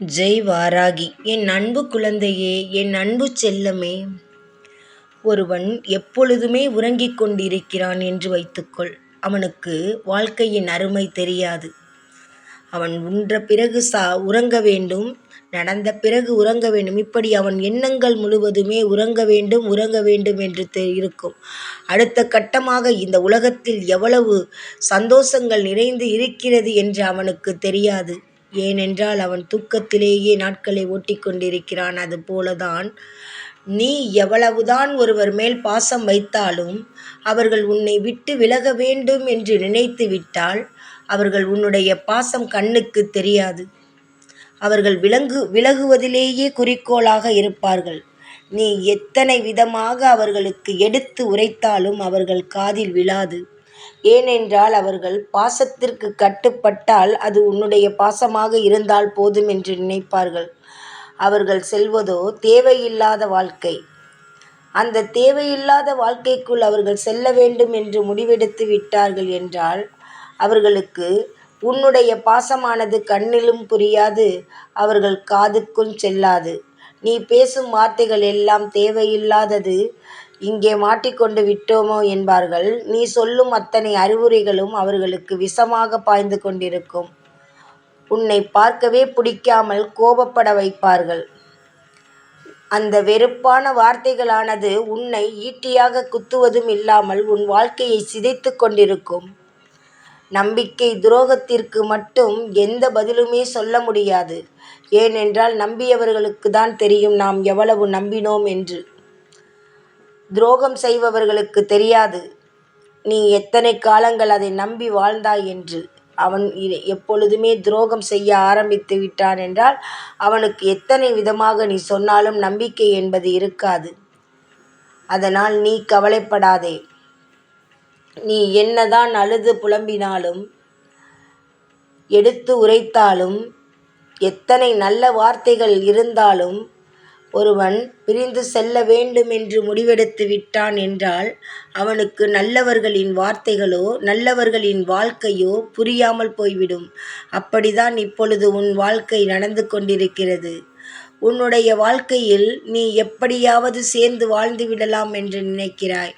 ஜெய் வாராகி என் அன்பு குழந்தையே என் அன்பு செல்லமே. ஒருவன் எப்பொழுதுமே உறங்கிக் கொண்டிருக்கிறான் என்று வைத்துக்கொள். அவனுக்கு வாழ்க்கையின் அருமை தெரியாது. அவன் உன்ற பிறகு சா உறங்க வேண்டும். நடந்த பிறகு உறங்க வேண்டும். இப்படி அவன் எண்ணங்கள் முழுவதுமே உறங்க வேண்டும் உறங்க வேண்டும் என்று தெ இருக்கும். அடுத்த கட்டமாக இந்த உலகத்தில் எவ்வளவு சந்தோஷங்கள் நிறைந்து இருக்கிறது என்று அவனுக்கு தெரியாது. ஏனென்றால் அவன் தூக்கத்திலேயே நாட்களை ஓட்டிக்கொண்டிருக்கிறான். அதுபோலதான் நீ எவ்வளவுதான் ஒருவர் மேல் பாசம் வைத்தாலும் அவர்கள் உன்னை விட்டு விலக வேண்டும் என்று நினைத்து விட்டால் அவர்கள் உன்னுடைய பாசம் கண்ணுக்கு தெரியாது. அவர்கள் விலங்கு விலகுவதிலேயே குறிக்கோளாக இருப்பார்கள். நீ எத்தனை விதமாக அவர்களுக்கு எடுத்து உரைத்தாலும் அவர்கள் காதில் விழாது. ஏனென்றால் அவர்கள் பாசத்திற்கு கட்டுப்பட்டால் அது உன்னுடைய பாசமாக இருந்தால் போதும் என்று நினைப்பார்கள். அவர்கள் செல்வதோ தேவையில்லாத வாழ்க்கை. அந்த தேவையில்லாத வாழ்க்கைக்குள் அவர்கள் செல்ல வேண்டும் என்று முடிவெடுத்து விட்டார்கள் என்றால் அவர்களுக்கு உன்னுடைய பாசமானது கண்ணிலும் புரியாது அவர்கள் காதுக்குள் செல்லாது. நீ பேசும் வார்த்தைகள் எல்லாம் தேவையில்லாதது இங்கே மாட்டிக்கொண்டு விட்டோமோ என்பார்கள். நீ சொல்லும் அத்தனை அறிவுரைகளும் அவர்களுக்கு விஷமாக பாய்ந்து கொண்டிருக்கும். உன்னை பார்க்கவே பிடிக்காமல் கோபப்பட வைப்பார்கள். அந்த வெறுப்பான வார்த்தைகளானது உன்னை ஈட்டியாக குத்துவதும் இல்லாமல் உன் வாழ்க்கையை சிதைத்து கொண்டிருக்கும். நம்பிக்கை துரோகத்திற்கு மட்டும் எந்த பதிலுமே சொல்ல முடியாது. ஏனென்றால் நம்பியவர்களுக்கு தான் தெரியும் நாம் எவ்வளவு நம்பினோம் என்று. துரோகம் செய்பவர்களுக்கு தெரியாது. நீ எத்தனை காலங்கள் அதை நம்பி வாழ்ந்தாய் என்று. அவன் எப்பொழுதுமே துரோகம் செய்ய ஆரம்பித்து விட்டான் என்றால் அவனுக்கு எத்தனை விதமாக நீ சொன்னாலும் நம்பிக்கை என்பது இருக்காது. அதனால் நீ கவலைப்படாதே. நீ என்னதான் அழுது புலம்பினாலும் எடுத்து உரைத்தாலும் எத்தனை நல்ல வார்த்தைகள் இருந்தாலும் ஒருவன் பிரிந்து செல்ல வேண்டும் என்று முடிவெடுத்து விட்டான் என்றால் அவனுக்கு நல்லவர்களின் வார்த்தைகளோ நல்லவர்களின் வாழ்க்கையோ புரியாமல் போய்விடும். அப்படிதான் இப்பொழுது உன் வாழ்க்கை நடந்து கொண்டிருக்கிறது. உன்னுடைய வாழ்க்கையில் நீ எப்படியாவது சேர்ந்து வாழ்ந்து விடலாம் என்று நினைக்கிறாய்.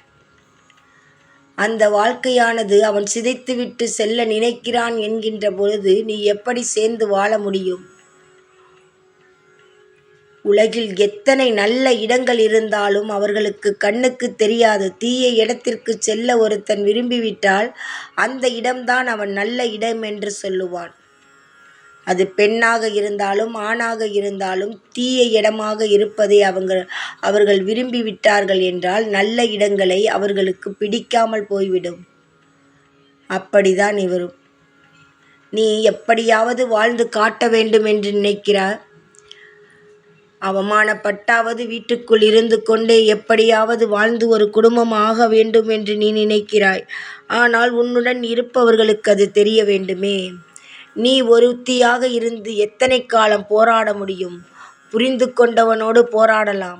அந்த வாழ்க்கையானது அவன் சிதைத்துவிட்டு செல்ல நினைக்கிறான் என்கின்ற பொழுது நீ எப்படி சேர்ந்து வாழ முடியும்? உலகில் எத்தனை நல்ல இடங்கள் இருந்தாலும் அவர்களுக்கு கண்ணுக்கு தெரியாது தீய இடத்திற்கு செல்ல ஒருத்தன் விரும்பிவிட்டால் அந்த இடம்தான் அவன் நல்ல இடம் என்று சொல்லுவான். அது பெண்ணாக இருந்தாலும் ஆணாக இருந்தாலும் தீய இடமாக இருப்பதை அவங்க அவர்கள் விரும்பிவிட்டார்கள் என்றால் நல்ல இடங்களை அவர்களுக்கு பிடிக்காமல் போய்விடும். அப்படிதான் இவரும். நீ எப்படியாவது வாழ்ந்து காட்ட வேண்டும் என்று நினைக்கிறார் அவமானப்பட்டாவது வீட்டுக்குள் இருந்து கொண்டே எப்படியாவது வாழ்ந்து ஒரு குடும்பம் ஆக வேண்டும் என்று நீ நினைக்கிறாய். ஆனால் உன்னுடன் இருப்பவர்களுக்கு அது தெரிய வேண்டுமே. நீ ஒருத்தியாக இருந்து எத்தனை காலம் போராட முடியும்? புரிந்து கொண்டவனோடு போராடலாம்.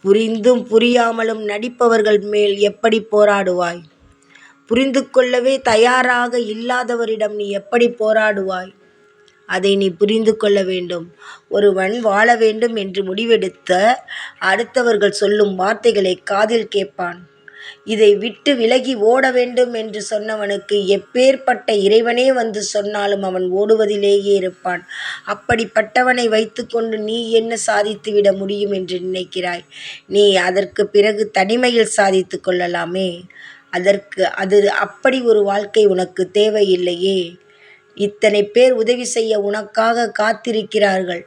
புரிந்தும் புரியாமலும் நடிப்பவர்கள் மேல் எப்படி போராடுவாய்? புரிந்து கொள்ளவே தயாராக இல்லாதவரிடம் நீ எப்படி போராடுவாய்? அதை நீ புரிந்து கொள்ள வேண்டும். ஒருவன் வாழ வேண்டும் என்று முடிவெடுத்த அடுத்தவர்கள் சொல்லும் வார்த்தைகளை காதில் கேட்பான். இதை விட்டு விலகி ஓட வேண்டும் என்று சொன்னவனுக்கு எப்பேற்பட்ட இறைவனே வந்து சொன்னாலும் அவன் ஓடுவதிலேயே இருப்பான். அப்படிப்பட்டவனை வைத்துக்கொண்டு நீ என்ன சாதித்து விட முடியும் என்று நினைக்கிறாய்? நீ அதற்கு பிறகு தனிமையில் சாதித்து கொள்ளலாமே. அதற்கு அது அப்படி ஒரு வாழ்க்கை உனக்கு தேவையில்லையே. இத்தனை பேர் உதவி செய்ய உனக்காக காத்திருக்கிறார்கள்.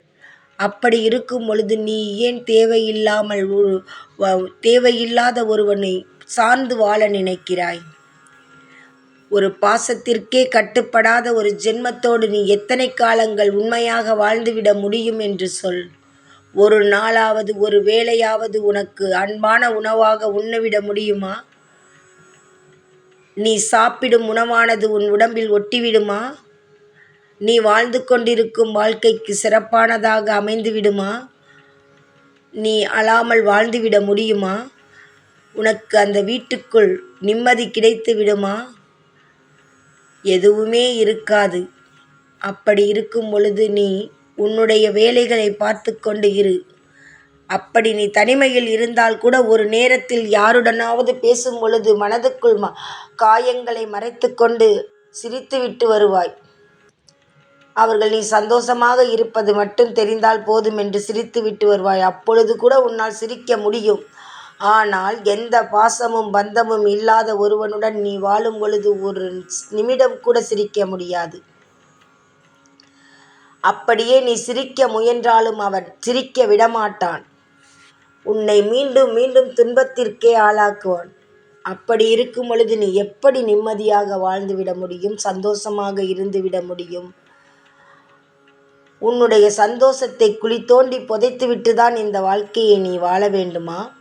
அப்படி இருக்கும் பொழுது நீ ஏன் தேவையில்லாமல் ஒரு தேவையில்லாத ஒருவனை சார்ந்து வாழ நினைக்கிறாய்? ஒரு பாசத்திற்கே கட்டுப்படாத ஒரு ஜென்மத்தோடு நீ எத்தனை காலங்கள் உண்மையாக வாழ்ந்துவிட முடியும் என்று சொல். ஒரு நாளாவது ஒரு வேளையாவது உனக்கு அன்பான உணவாக உண்ணவிட முடியுமா? நீ சாப்பிடும் உணவானது உன் உடம்பில் ஒட்டிவிடுமா? நீ வாழ்ந்து கொண்டிருக்கும் வாழ்க்கைக்கு சிறப்பானதாக அமைந்து விடுமா நீ அழாமல் வாழ்ந்துவிட முடியுமா? உனக்கு அந்த வீட்டுக்குள் நிம்மதி கிடைத்து விடுமா எதுவுமே இருக்காது. அப்படி இருக்கும் பொழுது நீ உன்னுடைய வேலைகளை பார்த்து கொண்டு இரு. அப்படி நீ தனிமையில் இருந்தால் கூட ஒரு நேரத்தில் யாருடனாவது பேசும் பொழுது மனதுக்குள் ம காயங்களை மறைத்து கொண்டு சிரித்துவிட்டு வருவாய். அவர்கள் நீ சந்தோஷமாக இருப்பது மட்டும் தெரிந்தால் போதும் என்று சிரித்து விட்டு வருவாய். அப்பொழுது கூட உன்னால் சிரிக்க முடியும். ஆனால் எந்த பாசமும் பந்தமும் இல்லாத ஒருவனுடன் நீ வாழும் பொழுது ஒரு நிமிடம் கூட சிரிக்க முடியாது. அப்படியே நீ சிரிக்க முயன்றாலும் அவன் சிரிக்க விடமாட்டான். உன்னை மீண்டும் மீண்டும் துன்பத்திற்கே ஆளாக்குவான். அப்படி இருக்கும் பொழுது நீ எப்படி நிம்மதியாக வாழ்ந்துவிட முடியும்? சந்தோஷமாக இருந்துவிட முடியும்? உன்னுடைய சந்தோஷத்தை குழி தோண்டி புதைத்துவிட்டு தான் இந்த வாழ்க்கையை நீ வாழ வேண்டுமா?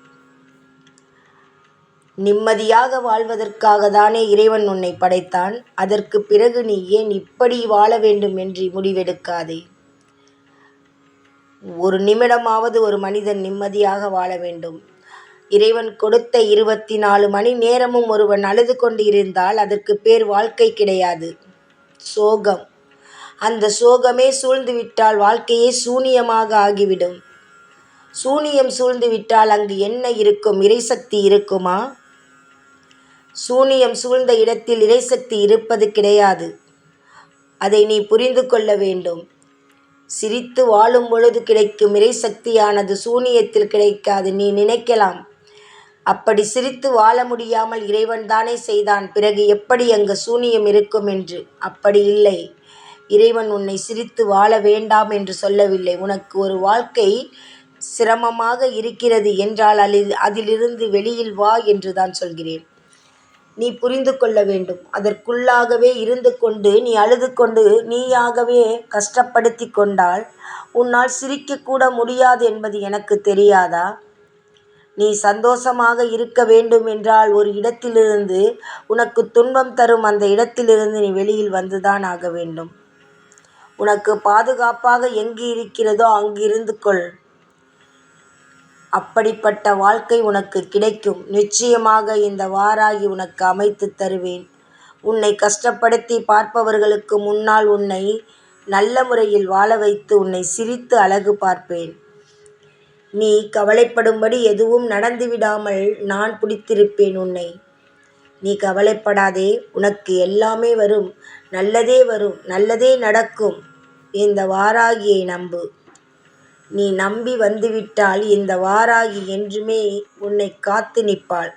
நிம்மதியாக வாழ்வதற்காக தானே இறைவன் உன்னை படைத்தான். அதற்கு பிறகு நீ ஏன் இப்படி வாழ வேண்டும் என்று முடிவெடுக்காதே. ஒரு நிமிடமாவது ஒரு மனிதன் நிம்மதியாக வாழ வேண்டும். இறைவன் கொடுத்த இருபத்தி நாலு மணி நேரமும் ஒருவன் அழுது கொண்டு இருந்தால் அதற்கு பேர் வாழ்க்கை கிடையாது. சோகம். அந்த சோகமே சூழ்ந்துவிட்டால் வாழ்க்கையே சூனியமாக ஆகிவிடும். சூனியம் சூழ்ந்துவிட்டால் அங்கு என்ன இருக்கும்? இறைசக்தி இருக்குமா? சூனியம் சூழ்ந்த இடத்தில் இறைசக்தி இருப்பது கிடையாது. அதை நீ புரிந்து கொள்ள வேண்டும். சிரித்து வாழும் பொழுது கிடைக்கும் இறைசக்தியானது சூனியத்தில் கிடைக்காது. நீ நினைக்கலாம். அப்படி சிரித்து வாழ முடியாமல் இறைவன் தானே செய்தான். பிறகு எப்படி அங்கு சூனியம் இருக்கும் என்று? அப்படி இல்லை. இறைவன் உன்னை சிரித்து வாழ வேண்டாம் என்று சொல்லவில்லை. உனக்கு ஒரு வாழ்க்கை சிரமமாக இருக்கிறது என்றால் அலி அதிலிருந்து வெளியில் வா என்று தான் சொல்கிறேன். நீ புரிந்து கொள்ள வேண்டும். அதற்குள்ளாகவே இருந்து கொண்டு நீ அழுது கொண்டு நீயாகவே கஷ்டப்படுத்தி கொண்டால் உன்னால் சிரிக்கக்கூட முடியாது என்பது எனக்கு தெரியாதா? நீ சந்தோஷமாக இருக்க வேண்டும் என்றால் ஒரு இடத்திலிருந்து உனக்கு துன்பம் தரும் அந்த இடத்திலிருந்து நீ வெளியில் வந்துதான் ஆக வேண்டும். உனக்கு பாதுகாப்பாக எங்கு இருக்கிறதோ அங்கிருந்து கொள். அப்படிப்பட்ட வாழ்க்கை உனக்கு கிடைக்கும். நிச்சயமாக இந்த வாராகி உனக்கு அமைத்து தருவேன். உன்னை கஷ்டப்படுத்தி பார்ப்பவர்களுக்கு முன்னால் உன்னை நல்ல முறையில் வாழ வைத்து உன்னை சிரித்து அழகு பார்ப்பேன். நீ கவலைப்படும்படி எதுவும் நடந்துவிடாமல் நான் பிடித்திருப்பேன் உன்னை. நீ கவலைப்படாதே உனக்கு எல்லாமே வரும். நல்லதே வரும் நல்லதே நடக்கும். இந்த வாராகியை நம்பு. நீ நம்பி வந்துவிட்டால் இந்த வாராகி என்றுமே உன்னை காத்து நிற்பாள்.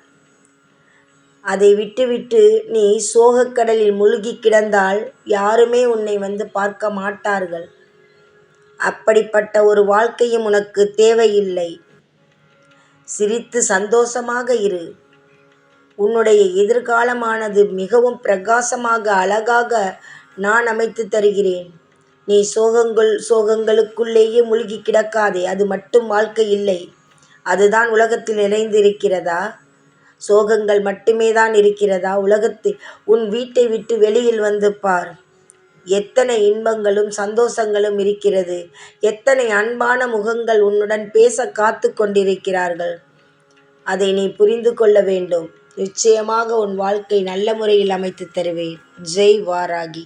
அதை விட்டுவிட்டு நீ சோகக்கடலில் முழுகி கிடந்தால் யாருமே உன்னை வந்து பார்க்க மாட்டார்கள். அப்படிப்பட்ட ஒரு வாழ்க்கையும் உனக்கு தேவையில்லை. சிரித்து சந்தோஷமாக இரு. உன்னுடைய எதிர்காலமானது மிகவும் பிரகாசமாக அழகாக நான் அமைத்து தருகிறேன். நீ சோகங்கள் சோகங்களுக்குள்ளேயே முழுகி கிடக்காதே அது மட்டும் வாழ்க்கை இல்லை. அதுதான் உலகத்தில் நிறைந்திருக்கிறதா? சோகங்கள் மட்டுமே தான் இருக்கிறதா? உலகத்தில் உன் வீட்டை விட்டு வெளியில் வந்து பார். எத்தனை இன்பங்களும் சந்தோஷங்களும் இருக்கிறது. எத்தனை அன்பான முகங்கள் உன்னுடன் பேச காத்து கொண்டிருக்கிறார்கள். அதை நீ புரிந்து கொள்ள வேண்டும். நிச்சயமாக உன் வாழ்க்கை நல்ல முறையில் அமைத்து தருவேன். ஜெய் வாராகி.